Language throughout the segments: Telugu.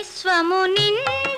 విశ్వము నిన్న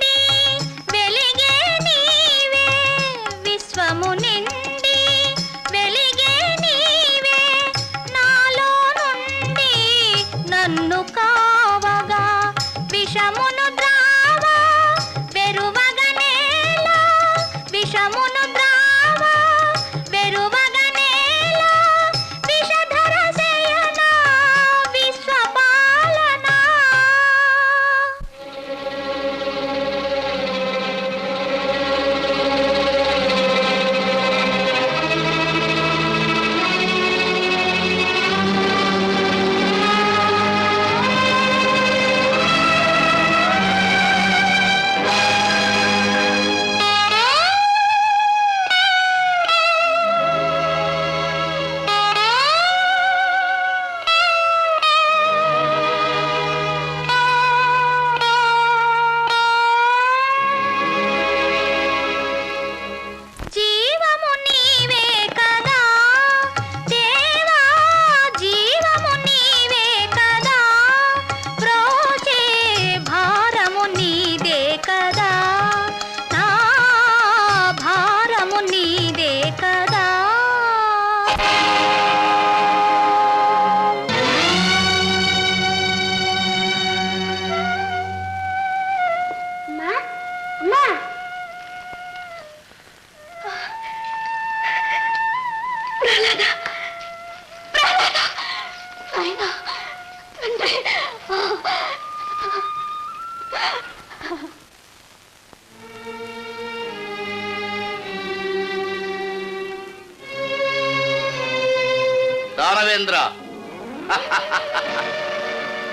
దానవేంద్ర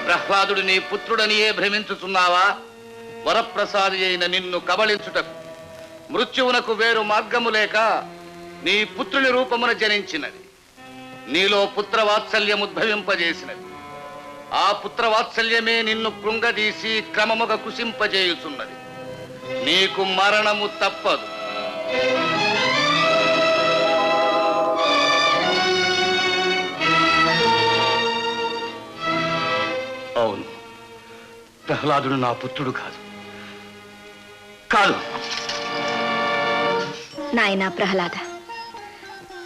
ప్రహ్లాదుడు నీ పుత్రుడనియే భ్రమించుతున్నావా వరప్రసాది అయిన నిన్ను కబళించుటకు. మృత్యువునకు వేరు మార్గము లేక నీ పుత్రుని రూపమున జనించినది. నీలో పుత్రవాత్సల్యం ఉద్భవింపజేసినది. ఆ పుత్రవాత్సల్యమే నిన్ను కృంగదీసి క్రమముగా కుసింపజేయుచున్నది. నీకు మరణము తప్పదు. అవును. ప్రహ్లాదుడు నా పుత్రుడు కాదు. కాదు. నాయనా ప్రహ్లాద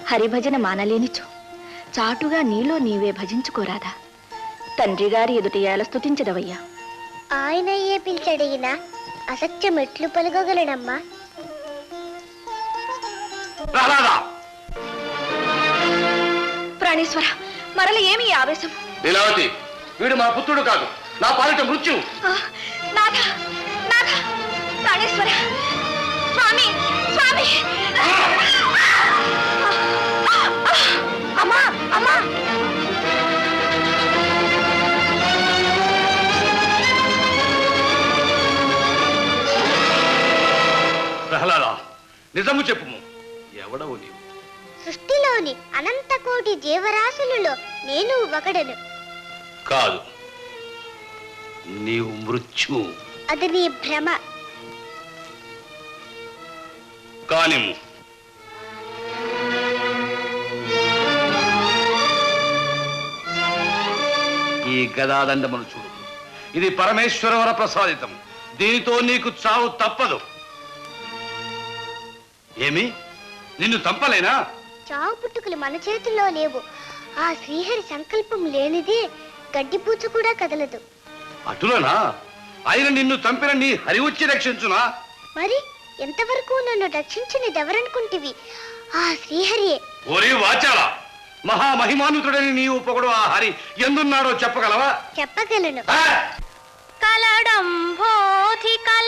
హరిభజన మానలేనిచో చాటుగా నీలో నీవే భజించుకోరాదా తండ్రి గారి ఎదుట ఏల స్థుతించదవయ్యా ఆయన ఏ పిలిచడిగినా అసత్యం ఎట్లు పలుకోగలడమ్మా? ప్రహ్లాద! ప్రాణేశ్వర మరల ఏమి ఈ ఆవేశం? లీలావతి! వీడు మా పుత్రుడు కాదు. నా పాలిట మృత్యు అమ్మా అమ్మా. ప్రహ్లాద నిజము చెప్పుము. ఎవడవు నీవు? సృష్టిలోని అనంత కోటి జీవరాశులలో నేను ఒకడను. కాదు. నీవు మృత్యు. అది నీ భ్రమ. కానిము. ఈ గదాదండమును చూడు. ఇది పరమేశ్వరవర ప్రసాదితం దీనితో నీకు చావు తప్పదు. ఏమి? నిన్ను తంపలేనా చావు పుట్టుకలు మన చేతుల్లో లేవు. ఆ శ్రీహరి సంకల్పం లేనిదే గడ్డిపూచ కూడా కదలదు. అటులనా? ఆయన నిన్ను చంపిన నీ హరి వచ్చి రక్షించునా? మరి ఎంతవరకు నన్ను రక్షించినదెవరనుకుంటివి? ఆ శ్రీహరియే. ఓరి వాచాల మహామహిమానుతుడని నీవు పొగడు ఆ హరి ఎందున్నాడో చెప్పగలవా? చెప్పగలను. ఆ! కలడంబోధి కలండు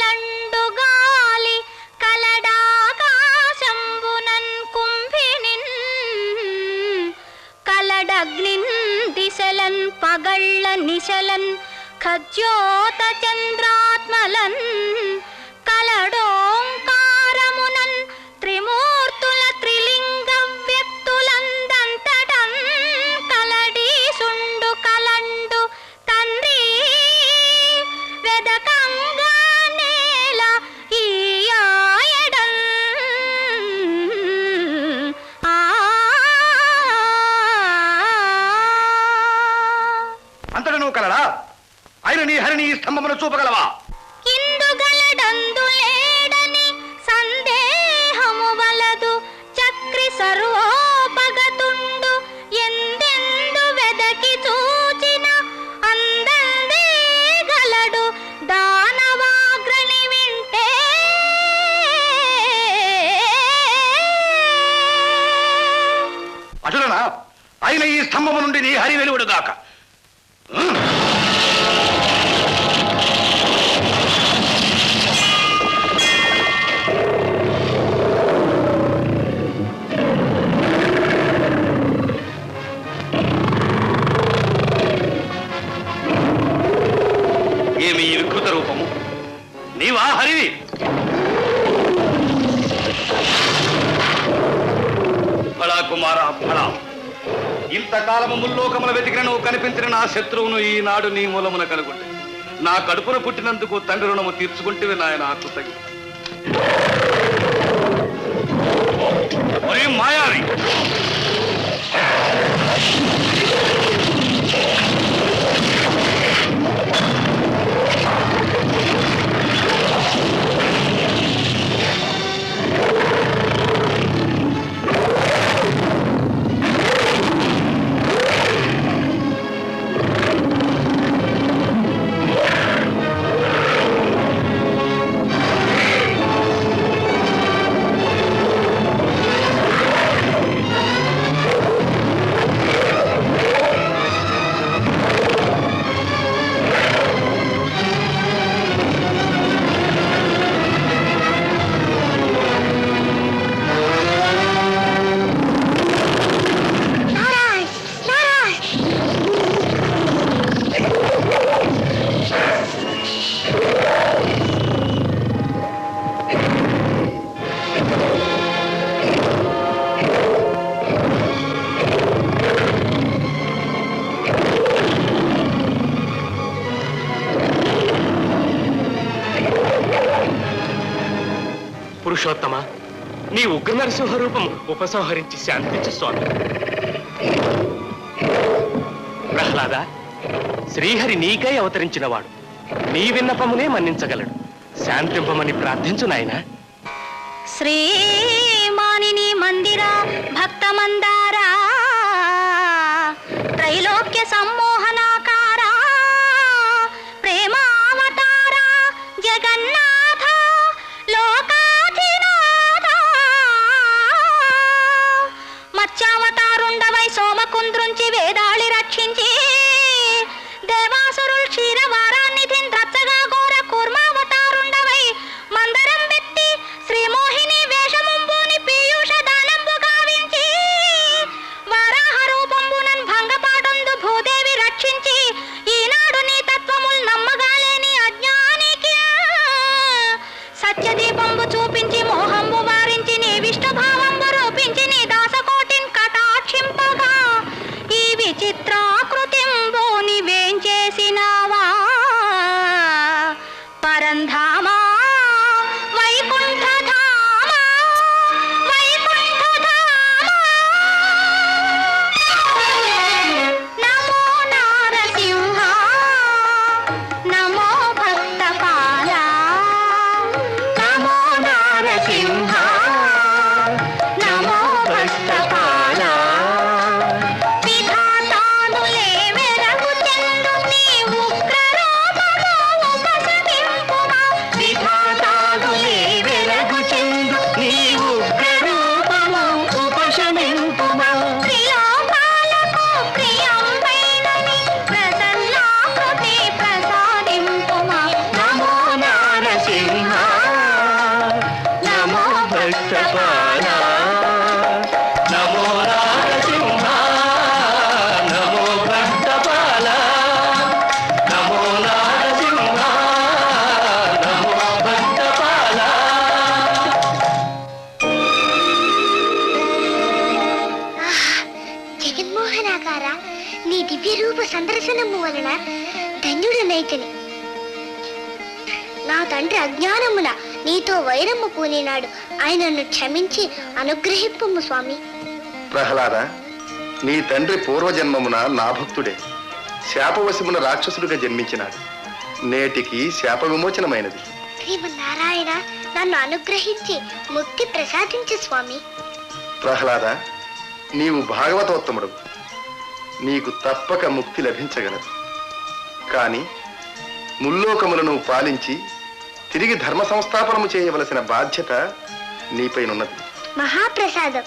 రూపమును చూపగలవా? కిందుగలడందులేడని అయిన ఈ స్తంభము నుండి నీ హరి వెలువడుగాక నీవా హరివి? ఫళా కుమార ఫళా. ఇంతకాలము ముల్లోకముల వెతికిన నువ్వు కనిపించిన నా శత్రువును ఈనాడు నీ మూలమున కలుగుంటే నా కడుపున పుట్టినందుకు తండ్రి రుణము తీర్చుకుంటేవి నాయన ఆకృతగి ఉగ్ర నరసింహ రూపం ఉపసంహరించి శాంతించు స్వామి. ప్రహ్లాద శ్రీహరి నీకై అవతరించినవాడు. నీ విన్నపమునే మన్నించగలడు. శాంతింపమని ప్రార్థించు నాయన. శ్రీమానిని మందిర భక్త మందారా త్రైలోక్య సమ్మోహనాకారా ప్రేమావతారా జగన్నా మత్స్యావతారుండవై సోమకుంద్రుంచి వేద నారసింహ నమో భక్తపాల నమో నారసింహ నమో భక్తపాల నమో నారసింహ? నమో భక్తపాల జగన్మోహనాకార నీ దివ్య రూప సందర్శనము వలన ధన్యుడనైతిని. నా తండ్రి అజ్ఞానమున నీతో వైరము పూనినాడు ఆయనను క్షమించి అనుగ్రహింపము స్వామి. ప్రహ్లాద నీ తండ్రి పూర్వజన్మమున నా భక్తుడే. శాపవశమున రాక్షసుడిగా జన్మించినాడు. నేటికి శాప విమోచనమైనది శ్రీమన్నారాయణ నన్ను అనుగ్రహించి ముక్తి ప్రసాదించు స్వామి. ప్రహ్లాద నీవు భాగవతోత్తముడు. నీకు తప్పక ముక్తి లభించగలదు. కాని ముల్లోకములను పాలించి తిరిగి ధర్మ సంస్థాపనము చేయవలసిన బాధ్యత నీపైనున్నది. మహాప్రసాదం.